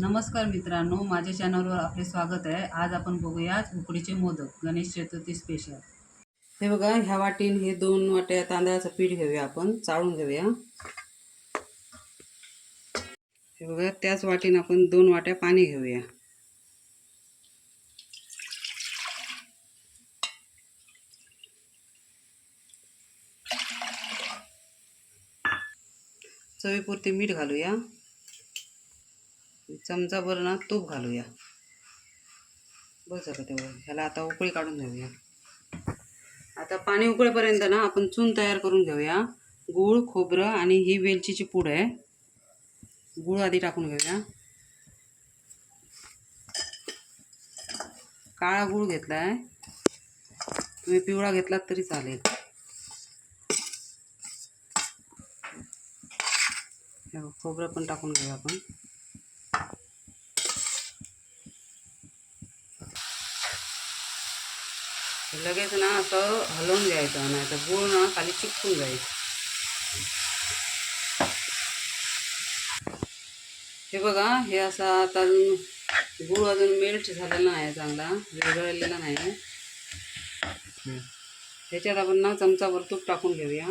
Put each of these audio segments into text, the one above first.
नमस्कार मित्रांनो माझ्या चॅनलवर आपले स्वागत आहे. आज आपण बघूया उकडीचे मोदक गणेश चतुर्थी स्पेशल हे बघा ह्या वाटीन हे दोन वाट्या तांदळाचं पीठ घेऊया आपण चाळून घेऊया. हे बघा त्याच वाटीन आपण दोन वाट्या पाणी घेऊया. चवीपुरते मीठ घालूया. चमचाभर ना तूप घालूया. बस झालं तेवढं. ह्याला आता उकळी काढून घेऊया. आता पाणी उकळेपर्यंत ना आपण चून तयार करून घेऊया. गूळ खोबरं आणि ही वेलचीची पूड आहे. गूळ आधी टाकून घेऊया. काळा गूळ घेतला आहे तुम्ही पिवळा घेतलात तरी चालेल. खोबरं पण टाकून घेऊया आपण. लगेच ना असं हलवून घ्यायचं नाही तर गूळ ना खाली चिकटून जाईल. हे बघा हे असं आता अजून गूळ अजून मेल्ट झालेला नाही चांगला विरघळलेला नाही आहे. ह्याच्यात आपण ना चमचाभर तूप टाकून घेऊया.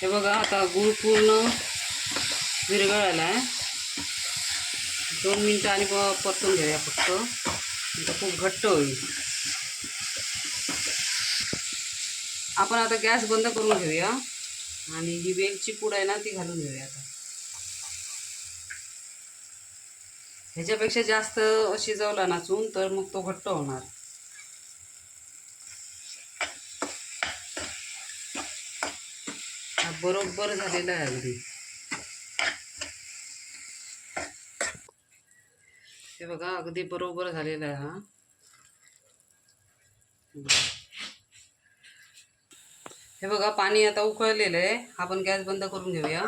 हे बघा आता गूळ पूर्ण विरघळायला आहे. दोन मिनटं आणि परतून घेऊया फक्त. खूप घट्ट होईल. आपण आता गॅस बंद करून घेऊया. आणि ही वेलची पूड आहे ना ती घालून घेऊया आता. ह्याच्यापेक्षा जास्त शिजवला ना चून तर मग तो घट्ट होणार. बरोबर झालेला आहे अगदी. हे बघा अगदी बरोबर झालेला आहे हा. हे बघा पाणी आता उकळलेलं आहे. आपण गॅस बंद करून घेऊया.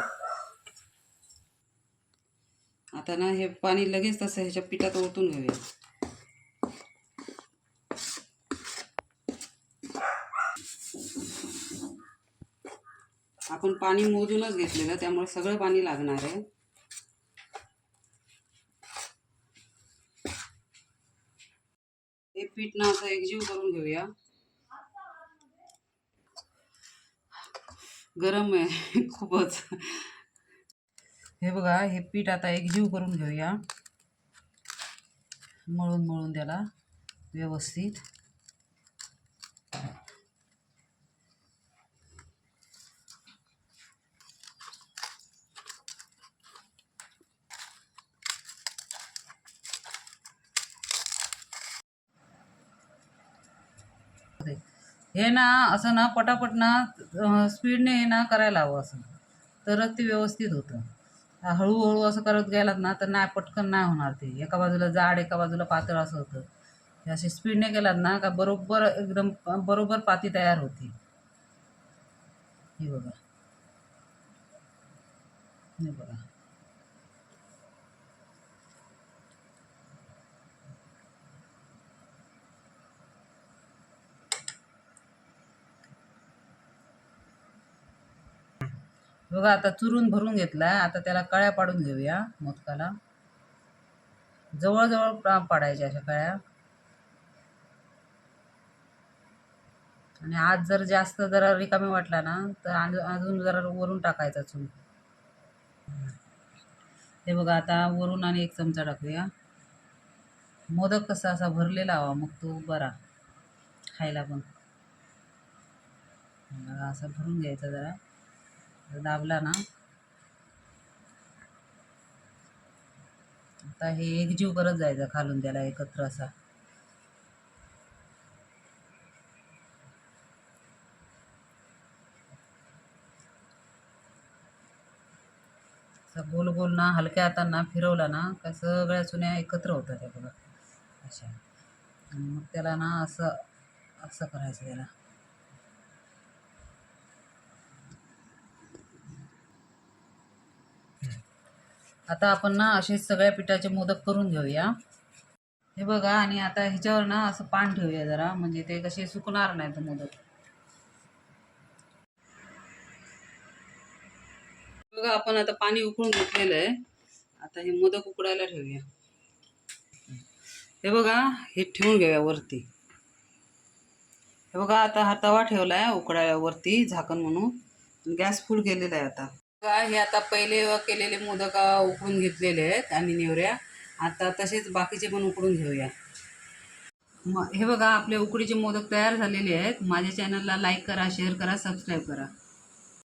आता ना हे पाणी लगेच तसं ह्याच्या पिठात ओतून घेऊया. आपण पाणी मोजूनच घेतलेलं त्यामुळे सगळं पाणी लागणार आहे. पीठ ना असं एकजीव करून घेऊया. गरम आहे खूपच. हे बघा हे पीठ आता एकजीव करून घेऊया. मळून मळून त्याला व्यवस्थित. हे ना असं ना पटापट ना स्पीडने हे ना करायला हवं असं. तरच ते व्यवस्थित होतं. हळूहळू असं करत गेलात ना तर नाही पटकन नाही होणार ते. एका बाजूला जाड एका बाजूला पातळ असं होतं. हे असे स्पीडने केलात ना का बरोबर एकदम बरोबर पाती तयार होती. हे बघा. हे बघा. बघा आता चुरून भरून घेतलाय आता त्याला कळ्या पाडून घेऊया मोदकाला. जवळजवळ पाडायच्या अशा कळ्या. आणि आज जर जास्त जरा रिकामी वाटला ना तर आज- अजून जरा वरून टाकायचा चून हे बघा आता वरून आणि एक चमचा टाकूया. मोदक कसा असा भरलेला हवा मग तो बरा खायला पण. असं भरून घ्यायचा जरा. दाबला ना. आता हे एकजीव करत जायचं खालून त्याला एकत्र असा. असा गोल गोल ना हलक्या हातांना फिरवला ना का सगळ्या चुन्या एकत्र होतात त्या बघा. अशा. आणि मग त्याला ना असं असं करायचं त्याला. आता आपण ना असे सगळ्या पिठाचे मोदक करून घेऊया. हे बघा आणि आता ह्याच्यावर ना असं पान ठेवूया जरा म्हणजे ते कसे सुकणार नाहीत मोदक. बघा आपण आता पाणी उकळून घेतलेलं आहे. आता हे मोदक उकडायला ठेवूया. हे बघा हे ठेवून घेऊया वरती. हे बघा आता हा तवा ठेवला आहे उकडायला वरती झाकण म्हणून. गॅस फुल केलेला आहे आता. बघा हे आता पहिले केलेले मोदक उकळून घेतलेले आहेत आणि नेवऱ्या. आता तसेच बाकीचे पण उकडून घेऊया. मग हे बघा आपले उकडीचे मोदक तयार झालेले आहेत. माझ्या चॅनलला लाईक करा शेअर करा सबस्क्राईब करा.